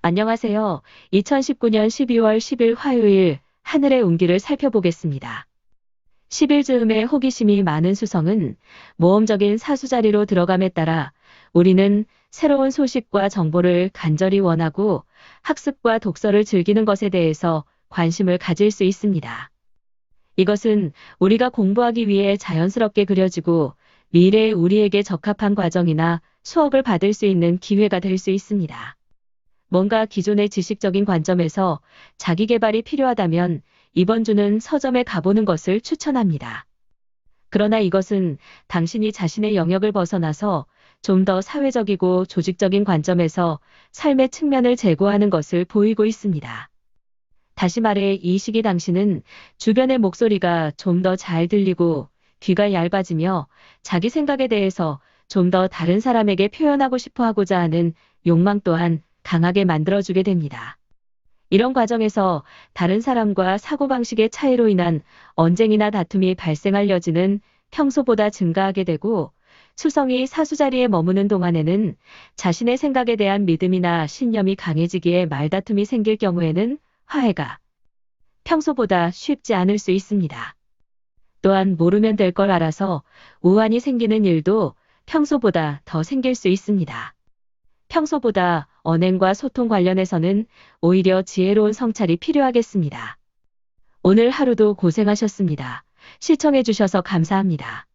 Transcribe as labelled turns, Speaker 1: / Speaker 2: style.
Speaker 1: 안녕하세요. 2019년 12월 10일 화요일 하늘의 운기를 살펴보겠습니다. 10일 즈음에 호기심이 많은 수성은 모험적인 사수자리로 들어감에 따라 우리는 새로운 소식과 정보를 간절히 원하고 학습과 독서를 즐기는 것에 대해서 관심을 가질 수 있습니다. 이것은 우리가 공부하기 위해 자연스럽게 그려지고 미래의 우리에게 적합한 과정이나 수업을 받을 수 있는 기회가 될 수 있습니다. 뭔가 기존의 지식적인 관점에서 자기 개발이 필요하다면 이번 주는 서점에 가보는 것을 추천합니다. 그러나 이것은 당신이 자신의 영역을 벗어나서 좀 더 사회적이고 조직적인 관점에서 삶의 측면을 제고하는 것을 보이고 있습니다. 다시 말해 이 시기 당신은 주변의 목소리가 좀 더 잘 들리고 귀가 얇아지며 자기 생각에 대해서 좀 더 다른 사람에게 표현하고 싶어 하고자 하는 욕망 또한 강하게 만들어주게 됩니다. 이런 과정에서 다른 사람과 사고방식의 차이로 인한 언쟁이나 다툼이 발생할 여지는 평소보다 증가하게 되고 수성이 사수자리에 머무는 동안에는 자신의 생각에 대한 믿음이나 신념이 강해지기에 말다툼이 생길 경우에는 화해가 평소보다 쉽지 않을 수 있습니다. 또한 모르면 될 걸 알아서 우환이 생기는 일도 평소보다 더 생길 수 있습니다. 평소보다 언행과 소통 관련해서는 오히려 지혜로운 성찰이 필요하겠습니다. 오늘 하루도 고생하셨습니다. 시청해주셔서 감사합니다.